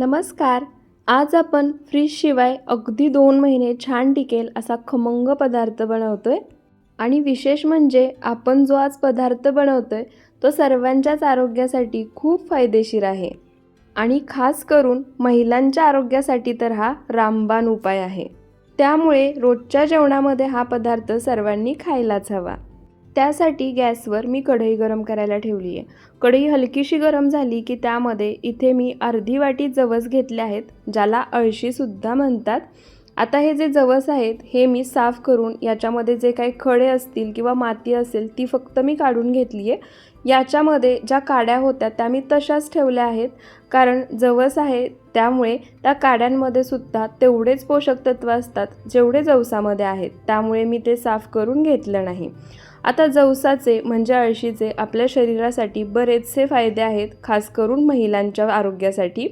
नमस्कार. आज आपण फ्रीजशिवाय अगदी दोन महिने छान टिकेल असा खमंग पदार्थ बनवतोय. आणि विशेष म्हणजे आपण जो आज पदार्थ बनवतोय तो सर्वांच्याच आरोग्यासाठी खूप फायदेशीर आहे. आणि खास करून महिलांच्या आरोग्यासाठी तर हा रामबाण उपाय आहे. त्यामुळे रोजच्या जेवणामध्ये हा पदार्थ सर्वांनी खायलाच हवा. त्यासाठी गॅसवर मी कढई गरम करायला ठेवली आहे. कढई हलकीशी गरम झाली की त्यामध्ये इथे मी अर्धी वाटी जवस घेतले आहेत ज्याला अळशीसुद्धा म्हणतात. आता हे जे जवस आहेत हे मी साफ करून याच्यामध्ये जे काही खडे असतील किंवा माती असेल ती फक्त मी काढून घेतली आहे. याच्यामध्ये ज्या काड्या होत्या त्या मी तशाच ठेवल्या आहेत. कारण जवस आहे त्यामुळे त्या काड्यांमध्ये सुद्धा तेवढेच पोषक तत्त्व असतात जेवढे जवसामध्ये आहेत. त्यामुळे मी ते साफ करून घेतलं नाही. आता जवसाचे म्हणजे अळशीचे आपल्या शरीरासाठी बरेचसे फायदे आहेत खास करून महिलांच्या आरोग्यासाठी.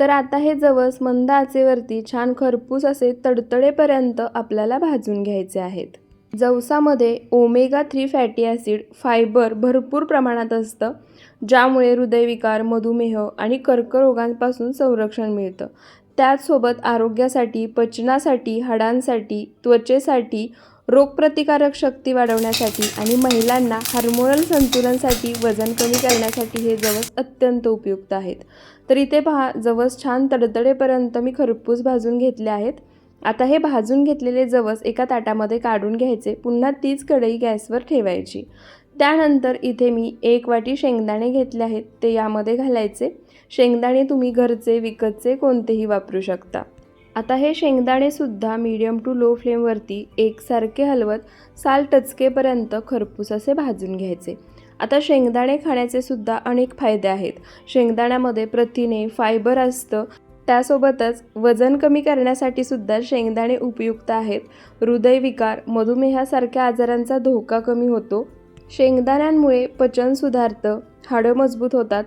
तर आता हे जवस मंद आचेवरती छान खरपूस असे तडतडेपर्यंत आपल्याला भाजून घ्यायचे आहेत. जवसामध्ये omega three fatty acid fibre भरपूर प्रमाणात असतं ज्यामुळे हृदयविकार मधुमेह आणि कर्करोगांपासून संरक्षण मिळतं. त्याचसोबत आरोग्यासाठी पचनासाठी हाडांसाठी त्वचेसाठी रोगप्रतिकारक शक्ती वाढवण्यासाठी आणि महिलांना हार्मोनल संतुलनसाठी वजन कमी करण्यासाठी हे जवस अत्यंत उपयुक्त आहेत. तर इथे पहा जवस छान तडतडेपर्यंत मी खरपूस भाजून घेतले आहेत. आता हे भाजून घेतलेले जवस एका ताटामध्ये काढून घ्यायचे पुन्हा तीच कढई गॅसवर ठेवायची. त्यानंतर इथे मी एक वाटी शेंगदाणे घेतले आहेत ते यामध्ये घालायचे. शेंगदाणे तुम्ही घरचे विकतचे कोणतेही वापरू शकता. आता हे शेंगदाणेसुद्धा मीडियम टू लो फ्लेमवरती एकसारखे हलवत साल टचकेपर्यंत खरपूस असे भाजून घ्यायचे. आता शेंगदाणे खाण्याचे सुद्धा अनेक फायदे आहेत. शेंगदाण्यामध्ये प्रथिने फायबर असतं. त्यासोबतच वजन कमी करण्यासाठी सुद्धा शेंगदाणे उपयुक्त आहेत. हृदयविकार मधुमेहासारख्या आजारांचा धोका कमी होतो. शेंगदाण्यांमुळे पचन सुधारतं हाडं मजबूत होतात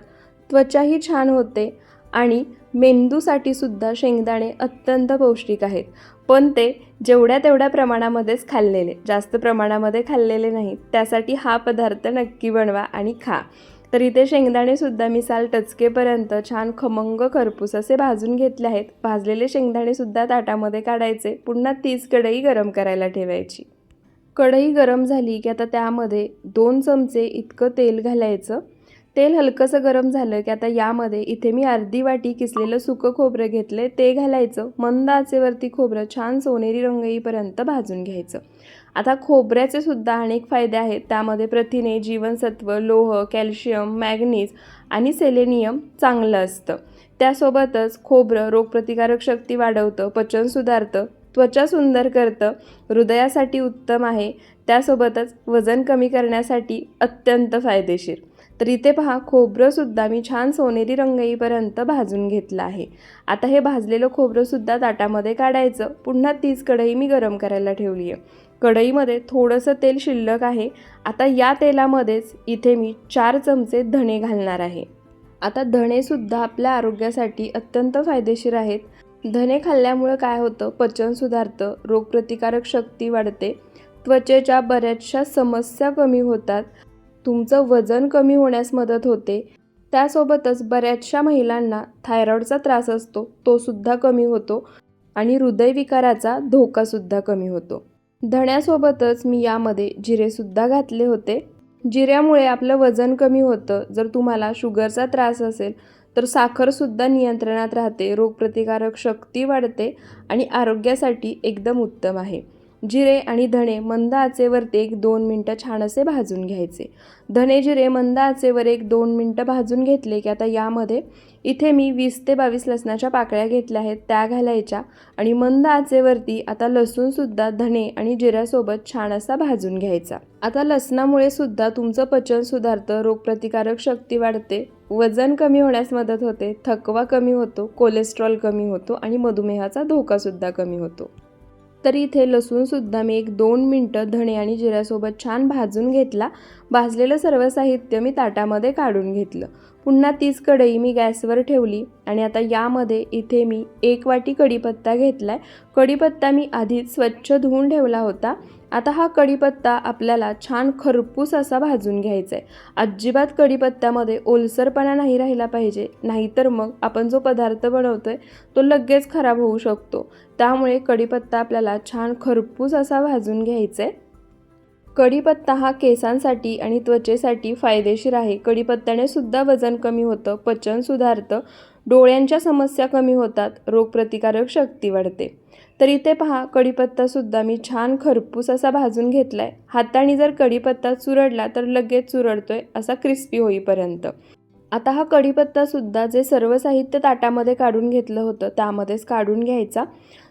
त्वचाही छान होते आणि मेंदूसाठी सुद्धा शेंगदाणे अत्यंत पौष्टिक आहेत. पण ते जेवढ्या तेवढ्या प्रमाणामध्येच खाल्लेले जास्त प्रमाणामध्ये खाल्लेले नाहीत त्यासाठी हा पदार्थ नक्की बनवा आणि खा. तर इथे शेंगदाणेसुद्धा मी साल टचकेपर्यंत छान खमंग खरपूस असे भाजून घेतले आहेत. भाजलेले शेंगदाणेसुद्धा ताटामध्ये काढायचे पुन्हा तीच कढई गरम करायला ठेवायची. कढई गरम झाली की आता त्यामध्ये दोन चमचे इतकं तेल घालायचं. तेल हलकंसं गरम झालं की आता यामध्ये इथे मी अर्धी वाटी किसलेलं सुकं खोबरं घेतलं ते घालायचं मंद आचेवरती खोबरं छान सोनेरी रंग येईपर्यंत भाजून घ्यायचं. आता खोबऱ्याचे सुद्धा अनेक फायदे आहेत त्यामध्ये प्रथिने जीवनसत्व लोह कॅल्शियम मॅग्नीज आणि सेलेनियम चांगलं असतं. त्यासोबतच खोबरं रोगप्रतिकारक शक्ती वाढवतं पचन सुधारतं त्वचा सुंदर करतं हृदयासाठी उत्तम आहे त्यासोबतच वजन कमी करण्यासाठी अत्यंत फायदेशीर. तर इथे पहा खोबरंसुद्धा मी छान सोनेरी रंग येईपर्यंत भाजून घेतलं आहे. आता हे भाजलेलं खोबरंसुद्धा ताटामध्ये काढायचं. पुन्हा तीच कढई मी गरम करायला ठेवली आहे. कढईमध्ये थोडंसं तेल शिल्लक आहे. आता या तेलामध्येच इथे मी चार चमचे धणे घालणार आहे. आता धणेसुद्धा आपल्या आरोग्यासाठी अत्यंत फायदेशीर आहेत. धणे खाल्ल्यामुळं काय होतं? पचन सुधारतं रोगप्रतिकारक शक्ती वाढते. त्वचेच्या बऱ्याचशा समस्या कमी होतात. तुमचं वजन कमी होण्यास मदत होते. त्यासोबतच बऱ्याचशा महिलांना थायरॉईडचा त्रास असतो तोसुद्धा कमी होतो आणि हृदयविकाराचा धोकासुद्धा कमी होतो. धण्यासोबतच मी यामध्ये जिरेसुद्धा घातले होते. जिऱ्यामुळे आपलं वजन कमी होतं. जर तुम्हाला शुगरचा त्रास असेल तर साखरसुद्धा नियंत्रणात राहते रोगप्रतिकारक शक्ती वाढते आणि आरोग्यासाठी एकदम उत्तम आहे. जिरे आणि धणे मंद आचेवरती एक दोन मिनटं छान असे भाजून घ्यायचे. धणे जिरे मंद आचेवर एक दोन मिनटं भाजून घेतले की आता यामध्ये इथे मी वीस ते बावीस लसणाच्या पाकळ्या घेतल्या आहेत त्या घालायच्या आणि मंद आचेवरती आता लसूणसुद्धा धणे आणि जिऱ्यासोबत छान असा भाजून घ्यायचा. आता लसणामुळे सुद्धा तुमचं पचन सुधारतं रोगप्रतिकारक शक्ती वाढते वजन कमी होण्यास मदत होते थकवा कमी होतो कोलेस्ट्रॉल कमी होतो आणि मधुमेहाचा धोकासुद्धा कमी होतो. तर इथे लसूणसुद्धा मी एक दोन मिनटं धणे आणि जिऱ्यासोबत छान भाजून घेतला. भाजलेलं सर्व साहित्य मी ताटामध्ये काढून घेतलं. पुन्हा तीच कढई मी गॅसवर ठेवली आणि आता यामध्ये इथे मी एक वाटी कढीपत्ता घेतला आहे कढीपत्ता मी आधीच स्वच्छ धुवून ठेवला होता. आता हा कढीपत्ता आपल्याला छान खरपूस असा भाजून घ्यायचा आहे अजिबात कढीपत्त्यामध्ये ओलसरपणा नाही राहिला पाहिजे नाहीतर मग आपण जो पदार्थ बनवतो आहे तो लगेच खराब होऊ शकतो. त्यामुळे कढीपत्ता आपल्याला छान खरपूस असा भाजून घ्यायचा आहे कढीपत्ता हा केसांसाठी आणि त्वचेसाठी फायदेशीर आहे. कढीपत्त्याने सुद्धा वजन कमी होतं पचन सुधारतं डोळ्यांच्या समस्या कमी होतात रोगप्रतिकारक शक्ती वाढते. तर इथे पहा कढीपत्तासुद्धा मी छान खरपूस असा भाजून घेतला आहे हाताने जर कढीपत्ता चुरडला तर लगेच चुरडतोय असा क्रिस्पी होईपर्यंत. आता हा कढीपत्तासुद्धा जे सर्व साहित्य ताटामध्ये काढून घेतलं होतं त्यामध्येच काढून घ्यायचा.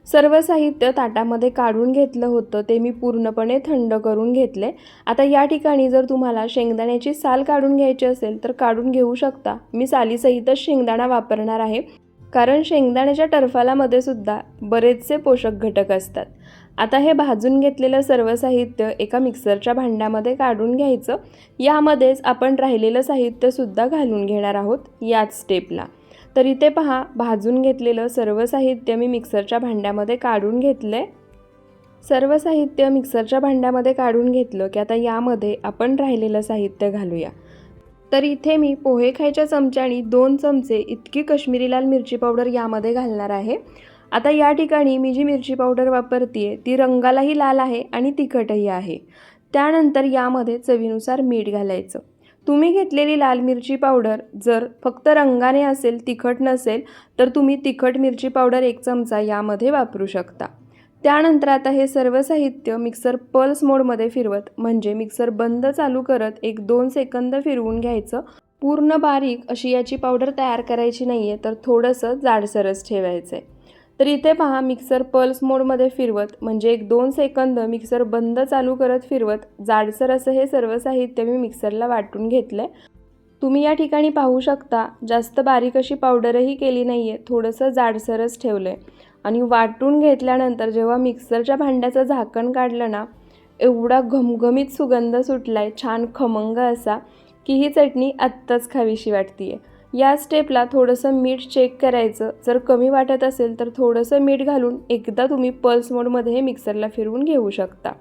सर्व साहित्य ताटामध्ये काढून घेतलं होतं. ते मी पूर्णपणे थंड करून घेतले. आता या ठिकाणी जर तुम्हाला शेंगदाण्याची साल काढून घ्यायची असेल तर काढून घेऊ शकता. मी सालीसहितच शेंगदाणा वापरणार आहे. कारण शेंगदाण्याच्या टरफालामध्ये सुद्धा बरेचसे पोषक घटक असतात. आता हे भाजून घेतलेलं सर्व साहित्य एका मिक्सरच्या भांड्यामध्ये काढून घ्यायचं. यामध्येच आपण राहिलेलं साहित्यसुद्धा घालून घेणार आहोत याच स्टेपला तर इथे पहा भाजून घेतलेलं सर्व साहित्य मी मिक्सरच्या भांड्यामध्ये काढून घेतलं आहे सर्व साहित्य मिक्सरच्या भांड्यामध्ये काढून घेतलं की आता यामध्ये आपण राहिलेलं साहित्य घालूया. तर इथे मी पोहे खायच्या चमच्यानी दोन चमचे इतकी कश्मीरी लाल मिरची पावडर यामध्ये घालणार आहे. आता या ठिकाणी मी जी मिरची पावडर वापरते ती रंगालाही लाल आहे आणि तिखटही आहे. त्यानंतर यामध्ये चवीनुसार मीठ घालायचं. तुम्ही घेतलेली लाल मिरची पावडर जर फक्त रंगाने असेल तिखट नसेल तर तुम्ही तिखट मिरची पावडर एक चमचा यामध्ये वापरू शकता. त्यानंतर आता हे सर्व साहित्य मिक्सर पल्स मोडमध्ये फिरवत म्हणजे मिक्सर बंद चालू करत एक दोन सेकंद फिरवून घ्यायचं. पूर्ण बारीक अशी याची पावडर तयार करायची नाही आहे तर थोडंसं जाडसरच ठेवायचं आहे तर इथे पहा मिक्सर पल्स मोडमध्ये फिरवत म्हणजे एक दोन सेकंद मिक्सर बंद चालू करत फिरवत जाडसर असं हे सर्व साहित्य मी मिक्सरला वाटून घेतलं आहे तुम्ही या ठिकाणी पाहू शकता जास्त बारीक अशी पावडरही केली नाही आहे थोडंसं जाडसरच ठेवलं आहे आणि वाटून घेतल्यानंतर जेव्हा मिक्सरच्या भांड्याचं झाकण काढलं ना एवढा घमघमीत सुगंध सुटला आहे छान खमंग असा की ही चटणी आत्ताच खावीशी वाटते आहे या स्टेपला थोडंसं मीठ चेक करायचं. जर कमी वाटत असेल तर थोडंसं मीठ घालून एकदा तुम्ही पल्स मोडमध्ये हे मिक्सरला फिरवून घेऊ शकता.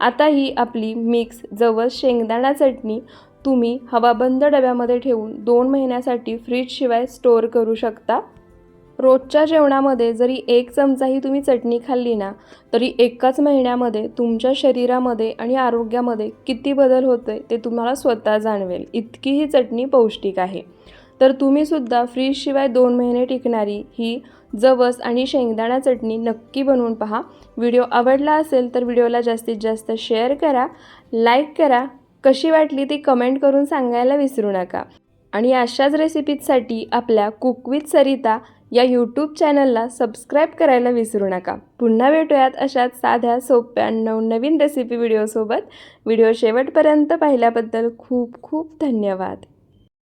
आता ही आपली मिक्स जवळ शेंगदाणा चटणी तुम्ही हवाबंद डब्यामध्ये ठेवून दोन महिन्यासाठी फ्रीजशिवाय स्टोअर करू शकता. रोजच्या जेवणामध्ये जरी एक चमचाही तुम्ही चटणी खाल्ली ना तरी एकाच महिन्यामध्ये तुमच्या शरीरामध्ये आणि आरोग्यामध्ये किती बदल होतोय ते तुम्हाला स्वतः जाणवेल. इतकी ही चटणी पौष्टिक आहे. तर तुम्हीसुद्धा फ्रीजशिवाय दोन महिने टिकणारी ही जवस आणि शेंगदाणा चटणी नक्की बनवून पहा. व्हिडिओ आवडला असेल तर व्हिडिओला जास्तीत जास्त शेअर करा लाईक करा. कशी वाटली ती कमेंट करून सांगायला विसरू नका. आणि अशाच रेसिपीजसाठी आपल्या कुक विथ सरिता या यूट्यूब चॅनलला सबस्क्राईब करायला विसरू नका. पुन्हा भेटूयात अशाच साध्या सोप्या नवनवीन रेसिपी व्हिडिओसोबत. व्हिडिओ शेवटपर्यंत पाहिल्याबद्दल खूप खूप धन्यवाद.